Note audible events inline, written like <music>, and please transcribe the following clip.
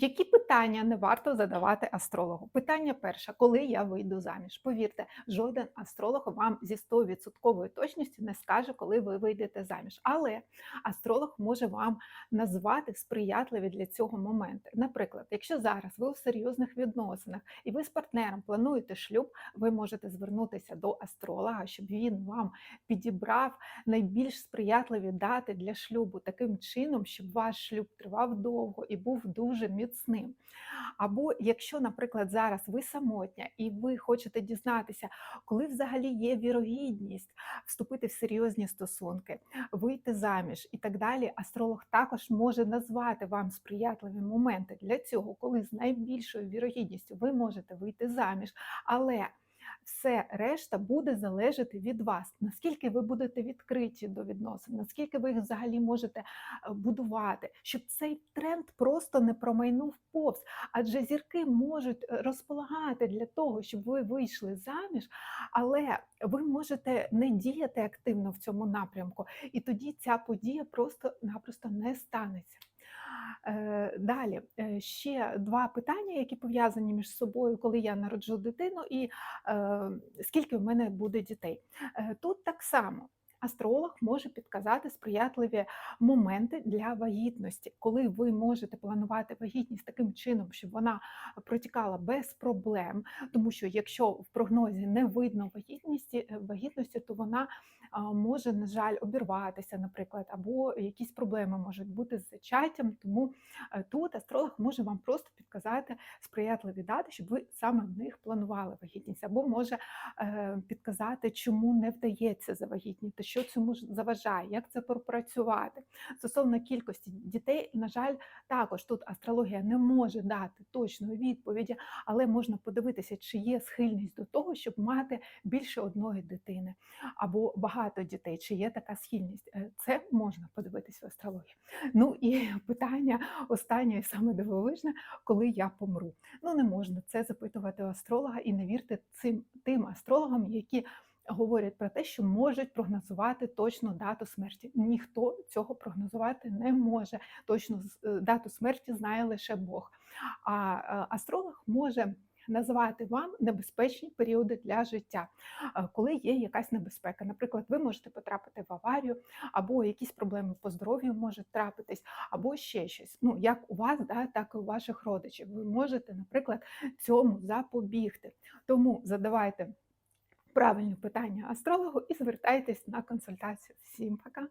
Які питання не варто задавати астрологу? Питання перше, коли я вийду заміж? Повірте, жоден астролог вам зі 100% точністю не скаже, коли ви вийдете заміж. Але астролог може вам назвати сприятливі для цього моменти. Наприклад, якщо зараз ви у серйозних відносинах і ви з партнером плануєте шлюб, ви можете звернутися до астролога, щоб він вам підібрав найбільш сприятливі дати для шлюбу таким чином, щоб ваш шлюб тривав довго і був дуже міцним. Або якщо, наприклад, зараз ви самотня і ви хочете дізнатися, коли взагалі є вірогідність вступити в серйозні стосунки, вийти заміж і так далі, астролог також може назвати вам сприятливі моменти для цього, коли з найбільшою вірогідністю ви можете вийти заміж. Але все решта буде залежати від вас, наскільки ви будете відкриті до відносин, наскільки ви їх взагалі можете е, будувати, щоб цей тренд просто не промайнув повз. Адже зірки можуть е, розполагати для того, щоб ви вийшли заміж, але ви можете не діяти активно в цьому напрямку, і тоді ця подія просто-напросто не станеться. Е, Далі е, ще два питання, які пов'язані між собою, коли я народжу дитину, і е, скільки в мене буде дітей. Тут так само. Астролог може підказати сприятливі моменти для вагітності, коли ви можете планувати вагітність таким чином, щоб вона протікала без проблем. Тому що якщо в прогнозі не видно вагітності, е, вагітності, то вона може, на жаль, обірватися, наприклад, або якісь проблеми можуть бути з зачаттям. Тому е, тут астролог може вам просто підказати сприятливі дати, щоб ви саме в них планували вагітність, або може е, підказати, чому не вдається завагітніти, що цьому заважає, як це пропрацювати. Стосовно кількості дітей, на жаль, також тут астрологія не може дати точної відповіді, але можна подивитися, чи є схильність до того, щоб мати більше одної дитини або багато дітей, чи є така схильність. Е, Це можна подивитись в астрології. Ну і <laughs> питання останнє, і саме дивовижне, коли я помру. Ну не можна це запитувати у астролога і не вірте цим тим астрологам, які говорять про те, що можуть прогнозувати точну дату смерті. Ніхто цього прогнозувати не може. Точну е, дату смерті знає лише Бог. А е, астролог може. Назвати вам небезпечні періоди для життя, е, коли є якась небезпека. Наприклад, ви можете потрапити в аварію, або якісь проблеми по здоров'ю можуть трапитись, або ще щось. Ну як у вас, да, так і у ваших родичів. Ви можете, наприклад, цьому запобігти. Тому задавайте правильні питання астрологу і звертайтесь на консультацію. Всім пока!